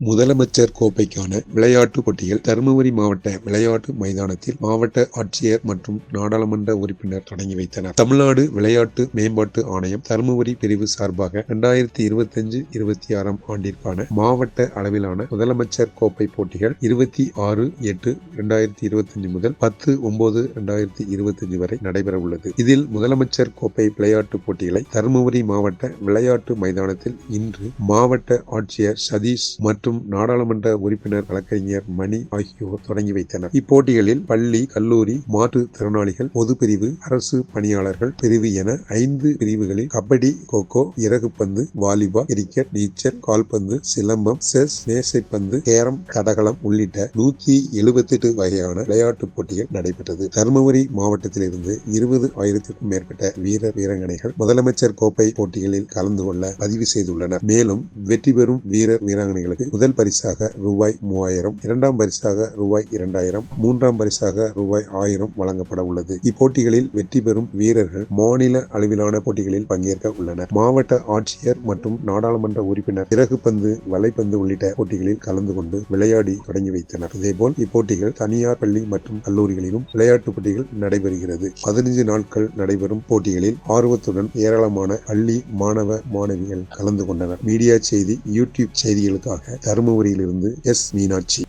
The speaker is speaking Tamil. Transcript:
முதலமைச்சர் கோப்பைக்கான விளையாட்டுப் போட்டிகள் தருமபுரி மாவட்ட விளையாட்டு மைதானத்தில் மாவட்ட ஆட்சியர் மற்றும் நாடாளுமன்ற உறுப்பினர் தொடங்கி வைத்தனர். தமிழ்நாடு விளையாட்டு மேம்பாட்டு ஆணையம் தருமபுரி பிரிவு சார்பாக இரண்டாயிரத்தி இருபத்தஞ்சு இருபத்தி ஆறாம் ஆண்டிற்கான மாவட்ட அளவிலான முதலமைச்சர் கோப்பை போட்டிகள் இருபத்தி ஆறு எட்டு இரண்டாயிரத்தி இருபத்தஞ்சு முதல் பத்து ஒன்பது இரண்டாயிரத்தி இருபத்தஞ்சு வரை நடைபெற உள்ளது இதில் முதலமைச்சர் கோப்பை விளையாட்டுப் போட்டிகளை தருமபுரி மாவட்ட விளையாட்டு மைதானத்தில் இன்று மாவட்ட ஆட்சியர் சதீஷ் மற்றும் நாடாளுமன்ற உறுப்பினர் வழக்கறிஞர் மணி ஆகியோர் தொடங்கி வைத்தனர். இப்போட்டிகளில் பள்ளி கல்லூரி மாற்றுத் திறனாளிகள் பொது பிரிவு அரசு பணியாளர்கள் பிரிவு என ஐந்து பிரிவுகளில் கபடி கோகோ இறகுப்பந்து வாலிபால் கிரிக்கெட் நீச்சல் கால்பந்து சிலம்பம் செஸ் மேசைப்பந்து கேரம் தடகளம் உள்ளிட்ட நூத்தி எழுபத்தி எட்டு வகையான விளையாட்டுப் போட்டிகள் நடைபெற்றது. தருமபுரி மாவட்டத்திலிருந்து இருபது ஆயிரத்திற்கும் மேற்பட்ட வீரர் வீராங்கனைகள் முதலமைச்சர் கோப்பை போட்டிகளில் கலந்து கொள்ள பதிவு செய்துள்ளனர். மேலும் வெற்றி பெறும் வீரர் வீராங்கனைகளுக்கு முதல் பரிசாக ரூபாய் மூவாயிரம் இரண்டாம் பரிசாக ரூபாய் இரண்டாயிரம் மூன்றாம் பரிசாக ரூபாய் ஆயிரம் வழங்கப்பட உள்ளது. இப்போட்டிகளில் வெற்றி பெறும் வீரர்கள் மாநில அளவிலான போட்டிகளில் பங்கேற்க உள்ளனர். மாவட்ட ஆட்சியர் மற்றும் நாடாளுமன்ற உறுப்பினர் இறகுப்பந்து வலைப்பந்து உள்ளிட்ட போட்டிகளில் கலந்து கொண்டு விளையாடி தொடங்கி வைத்தனர். இதேபோல் இப்போட்டிகள் தனியார் பள்ளி மற்றும் கல்லூரிகளிலும் விளையாட்டுப் போட்டிகள் நடைபெறுகிறது. பதினைஞ்சு நாட்கள் நடைபெறும் போட்டிகளில் ஆர்வத்துடன் ஏராளமான பள்ளி மாணவ மாணவிகள் கலந்து கொண்டனர். மீடியா செய்தி யூடியூப் செய்திகளுக்காக தருமபுரியிலிருந்து எஸ் மீனாட்சி.